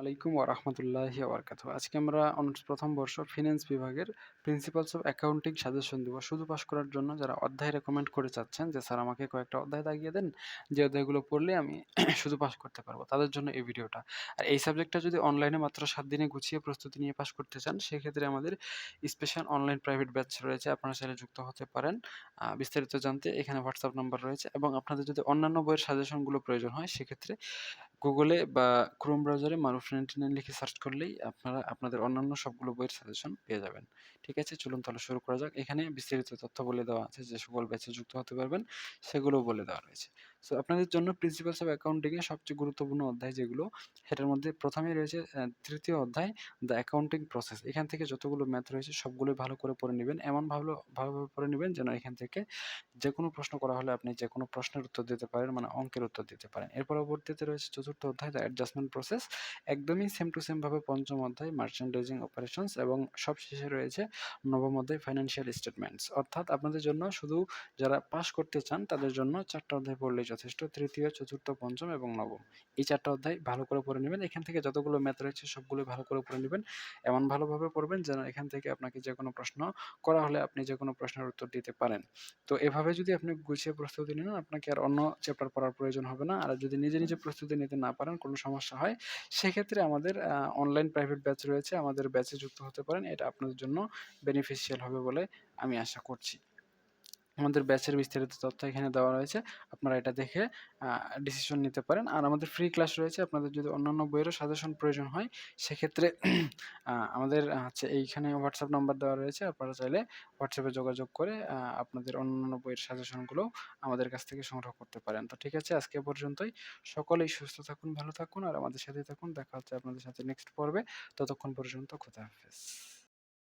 আলাইকুম ওরহমতুল্লাহি ওবরকাতুহ আজকে আমরা অনার্স প্রথম বর্ষ ফিন্যান্স বিভাগের প্রিন্সিপালস অফ অ্যাকাউন্টিং সাজেশন দেবো। শুধু পাস করার জন্য যারা অধ্যায় রেকমেন্ড করে চাচ্ছেন যে, স্যার, আমাকে কয়েকটা অধ্যায় দাগিয়ে দেন, যে অধ্যায়গুলো পড়লে আমি শুধু পাস করতে পারব। তাদের জন্য এই ভিডিওটা আর এই সাবজেক্টটা যদি অনলাইনে মাত্র সাত দিনে গুছিয়ে প্রস্তুতি নিয়ে পাস করতে চান, সেক্ষেত্রে আমাদের স্পেশাল অনলাইন প্রাইভেট ব্যাচ রয়েছে। আপনারা চাইলে যুক্ত হতে পারেন। বিস্তারিত জানতে এখানে হোয়াটসঅ্যাপ নাম্বার রয়েছে এবং আপনাদের যদি অন্যান্য বইয়ের সাজেশনগুলো প্রয়োজন হয়, সেক্ষেত্রে গুগলে বা ক্রোম ব্রাউজারে মারুফ নাইনটি নাইন লিখে সার্চ করলেই আপনারা, আপনাদের অন্যান্য সবগুলো বইয়ের সাজেশন পেয়ে যাবেন। ঠিক আছে? চলুন তাহলে শুরু করা যাক। এখানে বিস্তারিত তথ্য বলে দেওয়া আছে যে সকল ব্যাচে যুক্ত হতে পারবেন সেগুলো বলে দেওয়া রয়েছে। সো আপনাদের জন্য প্রিন্সিপালস অফ অ্যাকাউন্টিং এর সবচেয়ে গুরুত্বপূর্ণ অধ্যায় যেগুলো, সেটার মধ্যে প্রথমেই রয়েছে তৃতীয় অধ্যায় দ্য অ্যাকাউন্টিং প্রসেস এখান থেকে যতগুলো ম্যাথ রয়েছে, সবগুলোই ভালো করে পড়ে নেবেন। এমন ভালো, ভালোভাবে পড়ে নেবেন যেন এখান থেকে যে কোনো প্রশ্ন করা হলে আপনি যে কোনো প্রশ্নের উত্তর দিতে পারেন মানে অঙ্কের উত্তর দিতে পারেন। এর পরবর্তীতে রয়েছে চতুর্থ অধ্যায় দ্য অ্যাডজাস্টমেন্ট প্রসেস একদমই সেম টু সেম ভাবে পঞ্চম অধ্যায় মার্চেন্ডাইজিং অপারেশনস এবং সব শেষে রয়েছে নবম অধ্যায় ফাইন্যান্সিয়াল স্টেটমেন্টস অর্থাৎ আপনাদের জন্য শুধু যারা পাস করতে চান, তাদের জন্য চারটা অধ্যায় পড়লেই যথেষ্ট তৃতীয়, চতুর্থ, পঞ্চম এবং নবম। এই চারটা অধ্যায় ভালো করে পড়ে নেবেন। এখান থেকে যতগুলো ম্যাথ রয়েছে সবগুলো ভালো করে পড়ে নেবেন। এমন ভালোভাবে পড়বেন যেন এখান থেকে আপনাকে যে কোনো প্রশ্ন করা হলে আপনি যে কোনো প্রশ্নের উত্তর দিতে পারেন। তো এভাবে যদি আপনি গুছিয়ে প্রস্তুতি নেন, আপনাকে আর অন্য চ্যাপ্টার পড়ার প্রয়োজন হবে না। আর যদি নিজে নিজে প্রস্তুতি নিতে না পারেন, কোনো সমস্যা হয়, সেক্ষেত্রে আমাদের অনলাইন প্রাইভেট ব্যাচ রয়েছে। আমাদের ব্যাচে যুক্ত হতে পারেন। এটা আপনাদের জন্য বেনিফিশিয়াল হবে বলে আমি আশা করছি। আমাদের ব্যাচের বিস্তারিত তথ্য এখানে দেওয়া রয়েছে। আপনারা এটা দেখে ডিসিশন নিতে পারেন। আর আমাদের ফ্রি ক্লাস রয়েছে। আপনাদের যদি অন্যান্য বইয়েরও সাজেশন প্রয়োজন হয়, সেক্ষেত্রে আমাদের হচ্ছে এইখানে হোয়াটসঅ্যাপ নাম্বার দেওয়া রয়েছে। আপনারা চাইলে হোয়াটসঅ্যাপে যোগাযোগ করে আপনাদের অন্যান্য বইয়ের সাজেশনগুলো আমাদের কাছ থেকে সংগ্রহ করতে পারেন। তো ঠিক আছে, আজকে পর্যন্তই। সকলেই সুস্থ থাকুন, ভালো থাকুন। আর আমাদের সাথে থাকুন। দেখা হচ্ছে আপনাদের সাথে নেক্সট পর্বে। ততক্ষণ পর্যন্ত খোদা হাফেজ।